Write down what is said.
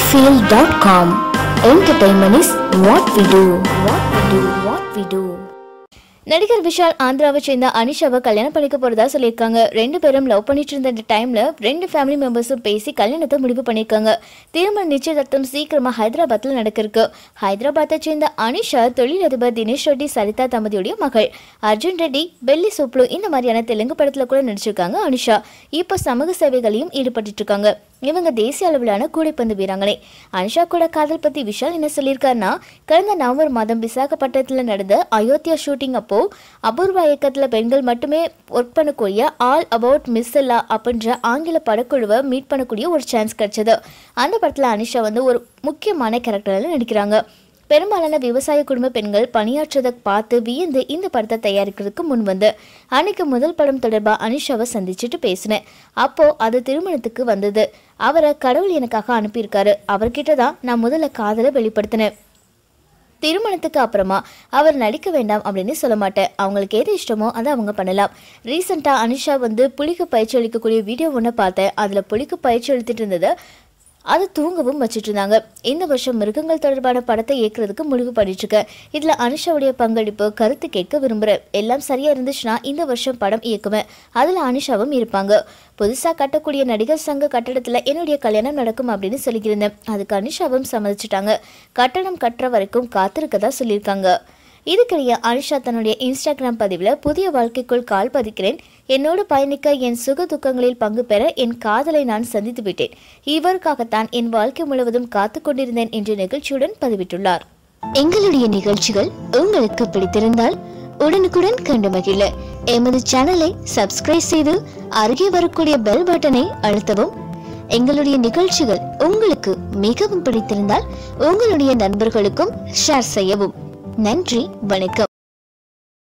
sunnyfield.com. Entertainment is what we do. What we do. What we do. நடிகர் விஷால் ஆந்திராவை சேர்ந்த அனிஷாவை கல்யாணம் பண்ணிக்க போறதா சொல்லியிருக்காங்க ரெண்டு பேரும் லவ் பண்ணிட்டு இருந்த இந்த டைம்ல ரெண்டு ஃபேமிலி மெம்பர்ஸும் பேசி கல்யாணத்தை முடிவு பண்ணியிருக்காங்க திருமண நிச்சயதார்த்தம் சீக்கிரமா ஹைதராபாத்ல நடக்கிருக்கு ஹைதராபாத்தை சேர்ந்த அனிஷா தொழிலதிபர் தினேஷ் ரெட்டி சரிதா தம்பதியுடைய மகள் அர்ஜுன் ரெட்டி பெல்லி சூப்ளு இந்த மாதிரியான தெலுங்கு படத்துல கூட நடிச்சிருக்காங்க அனிஷா இப்போ சமூக சேவைகளையும் ஈடுபட்டு இருக்காங்க இவங்க தேசிய அளவிலான கூடைப்பந்து வீராங்கனை அனிஷா கூட காதல் பத்தி விஷால் என்ன சொல்லியிருக்காருன்னா கடந்த நவம்பர் மாதம் விசாகப்பட்டினத்தில் நடந்த அயோத்தியா ஷூட்டிங் அப்போ அபூர்வ இயக்கத்தில் பெண்கள் மட்டுமே ஒர்க் பண்ணக்கூடிய ஆல் அபவுட் மிஸ்ஸல்லா அப்படின்ற ஆங்கில படக்குழுவை மீட் பண்ணக்கூடிய ஒரு சான்ஸ் கிடைச்சது. அந்த படத்தில் அனிஷா வந்து ஒரு முக்கியமான கேரக்டரில் நடிக்கிறாங்க. பெரும்பாலான விவசாய குடும்ப பெண்கள் பணியாற்றதை பார்த்து வியந்து இந்த படத்தை தயாரிக்கிறதுக்கு முன் வந்து அன்னைக்கு முதல் படம் தொடர்பாக அனிஷாவை சந்திச்சுட்டு பேசினேன். அப்போ அது திருமணத்துக்கு வந்தது. அவரை கடவுள் எனக்காக அனுப்பியிருக்காரு. அவர்கிட்ட தான் நான் முதல்ல காதலை வெளிப்படுத்தினேன். திருமணத்துக்கு அப்புறமா அவர் நடிக்க வேண்டாம் அப்படின்னு சொல்ல மாட்டேன். அவங்களுக்கு எது இஷ்டமோ அதை அவங்க பண்ணலாம். ரீசெண்டாக அனிஷா வந்து புலிக்கு பயிற்சி அளிக்கக்கூடிய வீடியோ ஒன்று பார்த்தேன். அதில் புலிக்கு பயிற்சி அளித்துட்டு இருந்தது அதை தூங்கவும் வச்சுட்டு இருந்தாங்க இந்த வருஷம் மிருகங்கள் தொடர்பான படத்தை இயக்குறதுக்கு முடிவு பண்ணிட்டு இருக்கேன் இதுல அனிஷாவுடைய பங்களிப்பு கருத்து கேட்க விரும்புறேன் எல்லாம் சரியா இருந்துச்சுன்னா இந்த வருஷம் படம் இயக்குவேன் அதுல அனிஷாவும் இருப்பாங்க. புதுசா கட்டக்கூடிய நடிகர் சங்க கட்டடத்துல என்னுடைய கல்யாணம் நடக்கும் அப்படின்னு சொல்லியிருந்தேன். அதுக்கு அனிஷாவும் சம்மதிச்சிட்டாங்க. கட்டணம் கட்டுற வரைக்கும் காத்திருக்கதா சொல்லியிருக்காங்க. இதுக்கிடையே அனிஷா தன்னுடைய இன்ஸ்டாகிராம் பதிவில் புதிய வாழ்க்கைக்குள் கால் பதிக்கிறேன். என்னோடு பயணிக்க என் சுக துக்கங்களில் பங்கு பெற என் காதலை நான் சந்தித்து விட்டேன். இவருக்காகத்தான் என் வாழ்க்கை முழுவதும் காத்து கொண்டிருந்தேன் என்ற நிகழ்ச்சியுடன் பதிவிட்டுள்ளார். எங்களுடைய நிகழ்ச்சிகள் உங்களுக்கு பிடித்திருந்தால் உடனுக்குடன் கண்டு மகிழ. எமது சேனலை சப்ஸ்கிரைப் செய்து அருகே வரக்கூடிய பெல் பட்டனை அழுத்தவும். எங்களுடைய நிகழ்ச்சிகள் உங்களுக்கு மிகவும் பிடித்திருந்தால் உங்களுடைய நண்பர்களுக்கும் ஷேர் செய்யவும். நன்றி வணக்கம்.